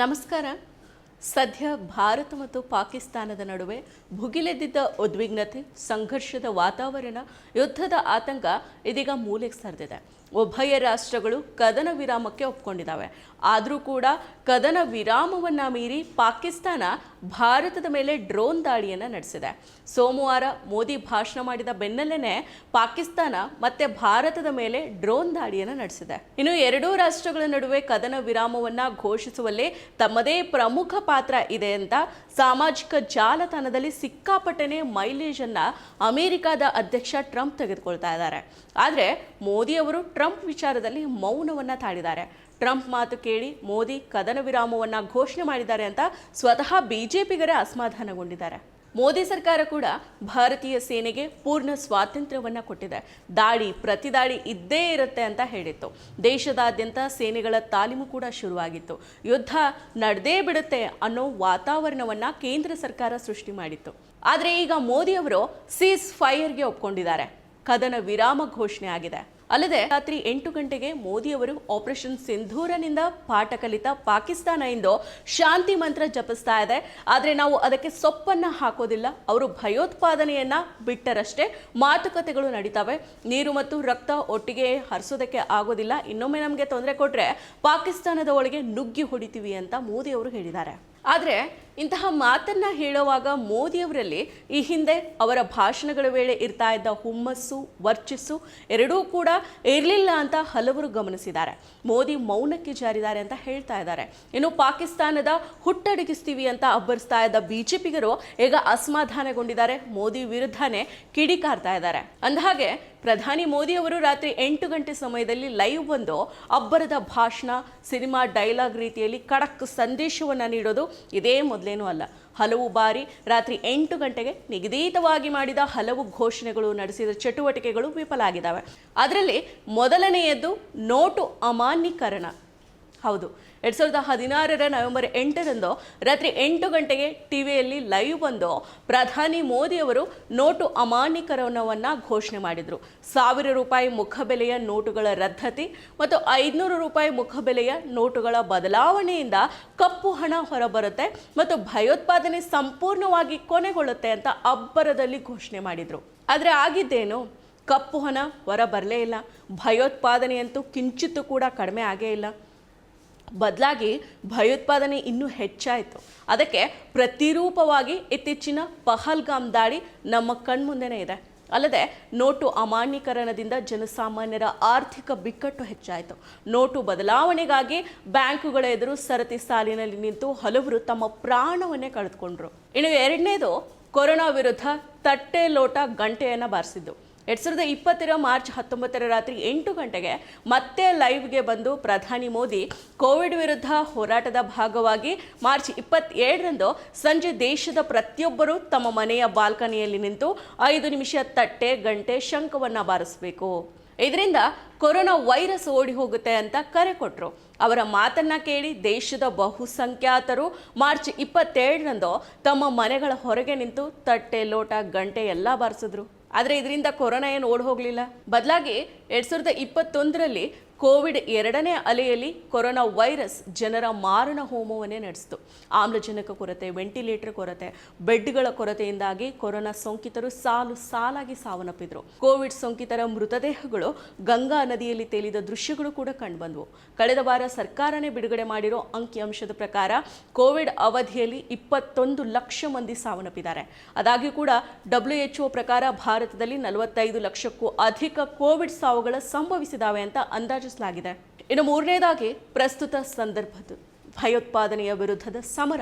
ನಮಸ್ಕಾರ. ಸದ್ಯ ಭಾರತ ಮತ್ತು ಪಾಕಿಸ್ತಾನದ ನಡುವೆ ಭುಗಿಲೆದ್ದಿದ್ದ ಉದ್ವಿಗ್ನತೆ, ಸಂಘರ್ಷದ ವಾತಾವರಣ, ಯುದ್ಧದ ಆತಂಕ ಇದೀಗ ಮೂಲೆಗೆ ಸರಿದಿದೆ. ಉಭಯ ರಾಷ್ಟ್ರಗಳು ಕದನ ವಿರಾಮಕ್ಕೆ ಒಪ್ಕೊಂಡಿದ್ದಾವೆ. ಆದರೂ ಕೂಡ ಕದನ ವಿರಾಮವನ್ನು ಮೀರಿ ಪಾಕಿಸ್ತಾನ ಭಾರತದ ಮೇಲೆ ಡ್ರೋನ್ ದಾಳಿಯನ್ನು ನಡೆಸಿದೆ. ಸೋಮವಾರ ಮೋದಿ ಭಾಷಣ ಮಾಡಿದ ಬೆನ್ನಲ್ಲೇ ಪಾಕಿಸ್ತಾನ ಮತ್ತೆ ಭಾರತದ ಮೇಲೆ ಡ್ರೋನ್ ದಾಳಿಯನ್ನು ನಡೆಸಿದೆ. ಇನ್ನು ಎರಡೂ ರಾಷ್ಟ್ರಗಳ ನಡುವೆ ಕದನ ವಿರಾಮವನ್ನ ಘೋಷಿಸುವಲ್ಲಿ ತಮ್ಮದೇ ಪ್ರಮುಖ ಪಾತ್ರ ಇದೆ ಅಂತ ಸಾಮಾಜಿಕ ಜಾಲತಾಣದಲ್ಲಿ ಸಿಕ್ಕಾಪಟ್ಟನೆ ಮೈಲೇಜ್ ಅನ್ನ ಅಮೆರಿಕದ ಅಧ್ಯಕ್ಷ ಟ್ರಂಪ್ ತೆಗೆದುಕೊಳ್ತಾ ಇದ್ದಾರೆ. ಆದರೆ ಮೋದಿ ಅವರು ಟ್ರಂಪ್ ವಿಚಾರದಲ್ಲಿ ಮೌನವನ್ನ ತಾಳಿದ್ದಾರೆ. ಟ್ರಂಪ್ ಮಾತು ಕೇಳಿ ಮೋದಿ ಕದನ ವಿರಾಮವನ್ನು ಘೋಷಣೆ ಮಾಡಿದ್ದಾರೆ ಅಂತ ಸ್ವತಃ ಬಿಜೆಪಿಗರೇ ಅಸಮಾಧಾನಗೊಂಡಿದ್ದಾರೆ. ಮೋದಿ ಸರ್ಕಾರ ಕೂಡ ಭಾರತೀಯ ಸೇನೆಗೆ ಪೂರ್ಣ ಸ್ವಾತಂತ್ರ್ಯವನ್ನು ಕೊಟ್ಟಿದೆ. ದಾಳಿ, ಪ್ರತಿದಾಳಿ ಇದ್ದೇ ಇರುತ್ತೆ ಅಂತ ಹೇಳಿತ್ತು. ದೇಶದಾದ್ಯಂತ ಸೇನೆಗಳ ತಾಲೀಮು ಕೂಡ ಶುರುವಾಗಿತ್ತು. ಯುದ್ಧ ನಡೆದೇ ಬಿಡುತ್ತೆ ಅನ್ನೋ ವಾತಾವರಣವನ್ನು ಕೇಂದ್ರ ಸರ್ಕಾರ ಸೃಷ್ಟಿ ಮಾಡಿತ್ತು. ಆದರೆ ಈಗ ಮೋದಿ ಅವರು ಸೀಸ್ ಫೈರ್ಗೆ ಒಪ್ಕೊಂಡಿದ್ದಾರೆ. ಕದನ ವಿರಾಮ ಘೋಷಣೆ ಆಗಿದೆ. ಅಲ್ಲದೆ ರಾತ್ರಿ ಎಂಟು ಗಂಟೆಗೆ ಮೋದಿ ಅವರು ಆಪರೇಷನ್ ಸಿಂಧೂರನಿಂದ ಪಾಠ ಕಲಿತ ಪಾಕಿಸ್ತಾನ ಎಂದು ಶಾಂತಿ ಮಂತ್ರ ಜಪಿಸ್ತಾ ಇದೆ. ಆದರೆ ನಾವು ಅದಕ್ಕೆ ಸೊಪ್ಪನ್ನ ಹಾಕೋದಿಲ್ಲ. ಅವರು ಭಯೋತ್ಪಾದನೆಯನ್ನ ಬಿಟ್ಟರಷ್ಟೇ ಮಾತುಕತೆಗಳು ನಡೀತವೆ. ನೀರು ಮತ್ತು ರಕ್ತ ಒಟ್ಟಿಗೆ ಹರಿಸೋದಕ್ಕೆ ಆಗೋದಿಲ್ಲ. ಇನ್ನೊಮ್ಮೆ ನಮಗೆ ತೊಂದರೆ ಕೊಟ್ರೆ ಪಾಕಿಸ್ತಾನದ ಒಳಗೆ ನುಗ್ಗಿ ಹೊಡಿತೀವಿ ಅಂತ ಮೋದಿ ಅವರು ಹೇಳಿದ್ದಾರೆ. ಆದರೆ ಇಂತಹ ಮಾತನ್ನ ಹೇಳುವಾಗ ಮೋದಿಯವರಲ್ಲಿ ಈ ಹಿಂದೆ ಅವರ ಭಾಷಣಗಳ ವೇಳೆ ಇರ್ತಾ ಇದ್ದ ಹುಮ್ಮಸ್ಸು, ವರ್ಚಸ್ಸು ಎರಡೂ ಕೂಡ ಇರಲಿಲ್ಲ ಅಂತ ಹಲವರು ಗಮನಿಸಿದ್ದಾರೆ. ಮೋದಿ ಮೌನಕ್ಕೆ ಜಾರಿದ್ದಾರೆ ಅಂತ ಹೇಳ್ತಾ ಇದ್ದಾರೆ. ಇನ್ನು ಪಾಕಿಸ್ತಾನದ ಹುಟ್ಟಡಗಿಸ್ತೀವಿ ಅಂತ ಅಬ್ಬರಿಸ್ತಾ ಇದ್ದ ಬಿಜೆಪಿಗರು ಈಗ ಅಸಮಾಧಾನಗೊಂಡಿದ್ದಾರೆ. ಮೋದಿ ವಿರುದ್ಧನೇ ಕಿಡಿಕಾರ್ತಾ ಇದ್ದಾರೆ. ಅಂದಹಾಗೆ, ಪ್ರಧಾನಿ ಮೋದಿ ಅವರು ರಾತ್ರಿ ಎಂಟು ಗಂಟೆ ಸಮಯದಲ್ಲಿ ಲೈವ್ ಬಂದು ಅಬ್ಬರದ ಭಾಷಣ, ಸಿನಿಮಾ ಡೈಲಾಗ್ ರೀತಿಯಲ್ಲಿ ಖಡಕ್ ಸಂದೇಶವನ್ನು ನೀಡೋದು ಇದೇ ಮೊದಲೇನೂ ಅಲ್ಲ. ಹಲವು ಬಾರಿ ರಾತ್ರಿ ಎಂಟು ಗಂಟೆಗೆ ನಿಗದಿತವಾಗಿ ಮಾಡಿದ ಹಲವು ಘೋಷಣೆಗಳು ನಡೆಸಿದ ಚಟುವಟಿಕೆಗಳು ವಿಫಲ ಆಗಿದ್ದಾವೆ ಅದರಲ್ಲಿ ಮೊದಲನೆಯದ್ದು ನೋಟು ಅಮಾನ್ಯೀಕರಣ. ಹೌದು. ಎರಡ್ ಸಾವಿರದ ಹದಿನಾರರ ನವೆಂಬರ್ ಎಂಟರಂದು ರಾತ್ರಿ ಎಂಟು ಗಂಟೆಗೆ ಟಿವಿಯಲ್ಲಿ ಲೈವ್ ಬಂದು ಪ್ರಧಾನಿ ಮೋದಿ ಅವರು ನೋಟು ಅಮಾನ್ಯೀಕರಣವನ್ನು ಘೋಷಣೆ ಮಾಡಿದರು. ಸಾವಿರ ರೂಪಾಯಿ ಮುಖಬೆಲೆಯ ನೋಟುಗಳ ರದ್ದತಿ ಮತ್ತು ಐದುನೂರು ರೂಪಾಯಿ ಮುಖಬೆಲೆಯ ನೋಟುಗಳ ಬದಲಾವಣೆಯಿಂದ ಕಪ್ಪು ಹಣ ಹೊರಬರುತ್ತೆ ಮತ್ತು ಭಯೋತ್ಪಾದನೆ ಸಂಪೂರ್ಣವಾಗಿ ಕೊನೆಗೊಳ್ಳುತ್ತೆ ಅಂತ ಅಬ್ಬರದಲ್ಲಿ ಘೋಷಣೆ ಮಾಡಿದರು. ಆದರೆ ಆಗಿದ್ದೇನು? ಕಪ್ಪು ಹಣ ಹೊರ ಬರಲೇ ಇಲ್ಲ. ಭಯೋತ್ಪಾದನೆಯಂತೂ ಕಿಂಚಿತ್ತು ಕೂಡ ಕಡಿಮೆ ಆಗೇ ಇಲ್ಲ. ಬದಲಾಗಿ ಭಯೋತ್ಪಾದನೆ ಇನ್ನೂ ಹೆಚ್ಚಾಯಿತು. ಅದಕ್ಕೆ ಪ್ರತಿರೂಪವಾಗಿ ಇತ್ತೀಚಿನ ಪಹಲ್ಗಾಮ್ ದಾಳಿ ನಮ್ಮ ಕಣ್ಮುಂದೆನೇ ಇದೆ. ಅಲ್ಲದೆ ನೋಟು ಅಮಾನ್ಯೀಕರಣದಿಂದ ಜನಸಾಮಾನ್ಯರ ಆರ್ಥಿಕ ಬಿಕ್ಕಟ್ಟು ಹೆಚ್ಚಾಯಿತು. ನೋಟು ಬದಲಾವಣೆಗಾಗಿ ಬ್ಯಾಂಕುಗಳ ಎದುರು ಸರತಿ ಸಾಲಿನಲ್ಲಿ ನಿಂತು ಹಲವರು ತಮ್ಮ ಪ್ರಾಣವನ್ನೇ ಕಳೆದುಕೊಂಡ್ರು. ಇನ್ನು ಎರಡನೇದು ಕೊರೋನಾ ವಿರುದ್ಧ ತಟ್ಟೆ ಲೋಟ ಗಂಟೆಯನ್ನು ಬಾರಿಸಿದ್ದು. ಎರಡ್ ಸಾವಿರದ ಇಪ್ಪತ್ತರ ಮಾರ್ಚ್ ಹತ್ತೊಂಬತ್ತರ ರಾತ್ರಿ ಎಂಟು ಗಂಟೆಗೆ ಮತ್ತೆ ಲೈವ್ಗೆ ಬಂದು ಪ್ರಧಾನಿ ಮೋದಿ ಕೋವಿಡ್ ವಿರುದ್ಧ ಹೋರಾಟದ ಭಾಗವಾಗಿ ಮಾರ್ಚ್ ಇಪ್ಪತ್ತೇಳರಂದು ಸಂಜೆ ದೇಶದ ಪ್ರತಿಯೊಬ್ಬರೂ ತಮ್ಮ ಮನೆಯ ಬಾಲ್ಕನಿಯಲ್ಲಿ ನಿಂತು ಐದು ನಿಮಿಷ ತಟ್ಟೆ, ಗಂಟೆ ಶಂಖವನ್ನು ಬಾರಿಸಬೇಕು. ಇದರಿಂದ ಕೊರೋನಾ ವೈರಸ್ ಓಡಿ ಹೋಗುತ್ತೆ ಅಂತ ಕರೆ ಕೊಟ್ಟರು ಅವರ ಮಾತನ್ನ ಕೇಳಿ ದೇಶದ ಬಹುಸಂಖ್ಯಾತರು ಮಾರ್ಚ್ ಇಪ್ಪತ್ತೇಳರಂದು ತಮ್ಮ ಮನೆಗಳ ಹೊರಗೆ ನಿಂತು ತಟ್ಟೆ, ಲೋಟ, ಗಂಟೆ ಎಲ್ಲ ಬಾರಿಸಿದ್ರು. ಆದರೆ ಇದರಿಂದ ಕೊರೋನಾ ಏನು ಓಡ್ ಹೋಗಲಿಲ್ಲ? ಬದಲಾಗಿ ಎರಡು ಸಾವಿರದ ಇಪ್ಪತ್ತೊಂದರಲ್ಲಿ ಕೋವಿಡ್ ಎರಡನೇ ಅಲೆಯಲ್ಲಿ ಕೊರೋನಾ ವೈರಸ್ ಜನರ ಮಾರಣ ಹೋಮವನ್ನೇ ನಡೆಸಿತು. ಆಮ್ಲಜನಕ ಕೊರತೆ, ವೆಂಟಿಲೇಟರ್ ಕೊರತೆ, ಬೆಡ್ಗಳ ಕೊರತೆಯಿಂದಾಗಿ ಕೊರೋನಾ ಸೋಂಕಿತರು ಸಾಲು ಸಾಲಾಗಿ ಸಾವನ್ನಪ್ಪಿದ್ರು. ಕೋವಿಡ್ ಸೋಂಕಿತರ ಮೃತದೇಹಗಳು ಗಂಗಾ ನದಿಯಲ್ಲಿ ತೇಲಿದ ದೃಶ್ಯಗಳು ಕೂಡ ಕಂಡುಬಂದವು. ಕಳೆದ ವಾರ ಸರ್ಕಾರನೇ ಬಿಡುಗಡೆ ಮಾಡಿರೋ ಅಂಕಿಅಂಶದ ಪ್ರಕಾರ ಕೋವಿಡ್ ಅವಧಿಯಲ್ಲಿ ಇಪ್ಪತ್ತೊಂದು ಲಕ್ಷ ಮಂದಿ ಸಾವನ್ನಪ್ಪಿದ್ದಾರೆ. ಅದಾಗ್ಯೂ ಕೂಡ ಡಬ್ಲ್ಯೂ ಪ್ರಕಾರ ಭಾರತದಲ್ಲಿ ನಲವತ್ತೈದು ಲಕ್ಷಕ್ಕೂ ಅಧಿಕ ಕೋವಿಡ್ ಸಾವುಗಳ ಸಂಭವಿಸಿದಾವೆ ಅಂತ ಅಂದಾಜಿಸಲಾಗಿದೆ ಇನ್ನು ಮೂರನೇದಾಗಿ, ಪ್ರಸ್ತುತ ಸಂದರ್ಭದ್ದು. ಭಯೋತ್ಪಾದನೆಯ ವಿರುದ್ಧದ ಸಮರ.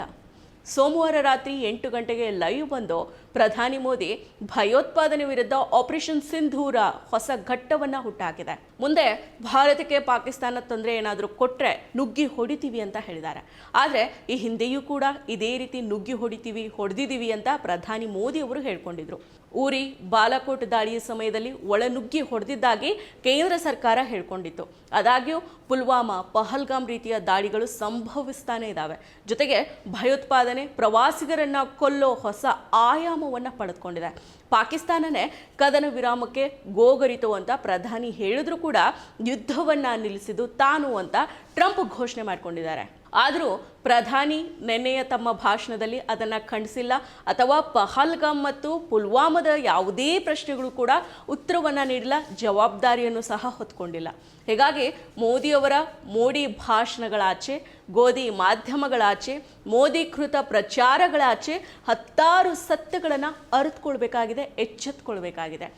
ಸೋಮವಾರ ರಾತ್ರಿ ಎಂಟು ಗಂಟೆಗೆ ಲೈವ್ ಬಂದು ಪ್ರಧಾನಿ ಮೋದಿ ಭಯೋತ್ಪಾದನೆ ವಿರುದ್ಧ ಆಪರೇಷನ್ ಸಿಂಧೂರ ಹೊಸ ಘಟ್ಟವನ್ನ ಹುಟ್ಟಾಕಿದೆ. ಮುಂದೆ ಭಾರತಕ್ಕೆ ಪಾಕಿಸ್ತಾನ ತೊಂದರೆ ಏನಾದರೂ ಕೊಟ್ಟರೆ ನುಗ್ಗಿ ಹೊಡಿತೀವಿ ಅಂತ ಹೇಳಿದ್ದಾರೆ. ಆದರೆ ಈ ಹಿಂದೆಯೂ ಕೂಡ ಇದೇ ರೀತಿ ನುಗ್ಗಿ ಹೊಡಿತೀವಿ, ಹೊಡೆದಿದ್ದೀವಿ ಅಂತ ಪ್ರಧಾನಿ ಮೋದಿ ಅವರು ಹೇಳ್ಕೊಂಡಿದ್ರು. ಊರಿ ಬಾಲಾಕೋಟ್ ದಾಳಿಯ ಸಮಯದಲ್ಲಿ ಒಳನುಗ್ಗಿ ಹೊಡೆದಿದ್ದಾಗಿ ಕೇಂದ್ರ ಸರ್ಕಾರ ಹೇಳ್ಕೊಂಡಿತ್ತು. ಆದಾಗ್ಯೂ ಪುಲ್ವಾಮಾ ಪಹಲ್ಗಾಮ್ ರೀತಿಯ ದಾಳಿಗಳು ಸಂಭವಿಸ್ತಾನೆ ಇದ್ದಾವೆ ಜೊತೆಗೆ ಭಯೋತ್ಪಾದನೆ, ಪ್ರವಾಸಿಗರನ್ನ ಕೊಲ್ಲೋ ಹೊಸ ಆಯಾಮವನ್ನು ಪಡೆದುಕೊಂಡಿದೆ. ಪಾಕಿಸ್ತಾನನೇ ಕದನ ವಿರಾಮಕ್ಕೆ ಗೋಗರಿತು ಅಂತ ಪ್ರಧಾನಿ ಹೇಳಿದ್ರು ಕೂಡ ಯುದ್ಧವನ್ನ ನಿಲ್ಲಿಸಿದ್ದು ತಾನು ಅಂತ ಟ್ರಂಪ್ ಘೋಷಣೆ ಮಾಡಿಕೊಂಡಿದ್ದಾರೆ. ಆದರೂ ಪ್ರಧಾನಿ ನೆನ್ನೆಯ ತಮ್ಮ ಭಾಷಣದಲ್ಲಿ ಅದನ್ನು ಖಂಡಿಸಿಲ್ಲ ಅಥವಾ ಪಹಲ್ಗಾಮ್ ಮತ್ತು ಪುಲ್ವಾಮದ ಯಾವುದೇ ಪ್ರಶ್ನೆಗಳು ಕೂಡ ಉತ್ತರವನ್ನು ನೀಡಿಲ್ಲ, ಜವಾಬ್ದಾರಿಯನ್ನು ಸಹ ಹೊತ್ಕೊಂಡಿಲ್ಲ. ಹೀಗಾಗಿ ಮೋದಿಯವರ ಮೋಡಿ ಭಾಷಣಗಳಾಚೆ ಗೋಧಿ ಮಾಧ್ಯಮಗಳಾಚೆ ಮೋದಿಕೃತ ಪ್ರಚಾರಗಳಾಚೆ ಹತ್ತಾರು ಸತ್ಯಗಳನ್ನು ಅರಿತುಕೊಳ್ಬೇಕಾಗಿದೆ, ಎಚ್ಚೆತ್ಕೊಳ್ಬೇಕಾಗಿದೆ.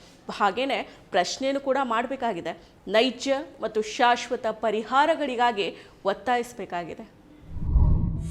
ಹಾಗೇನೆ ಪ್ರಶ್ನೆಯನ್ನು ಕೂಡ ಮಾಡಬೇಕಾಗಿದೆ. ನೈಜ ಮತ್ತು ಶಾಶ್ವತ ಪರಿಹಾರಗಳಿಗಾಗಿ ಒತ್ತಾಯಿಸಬೇಕಾಗಿದೆ.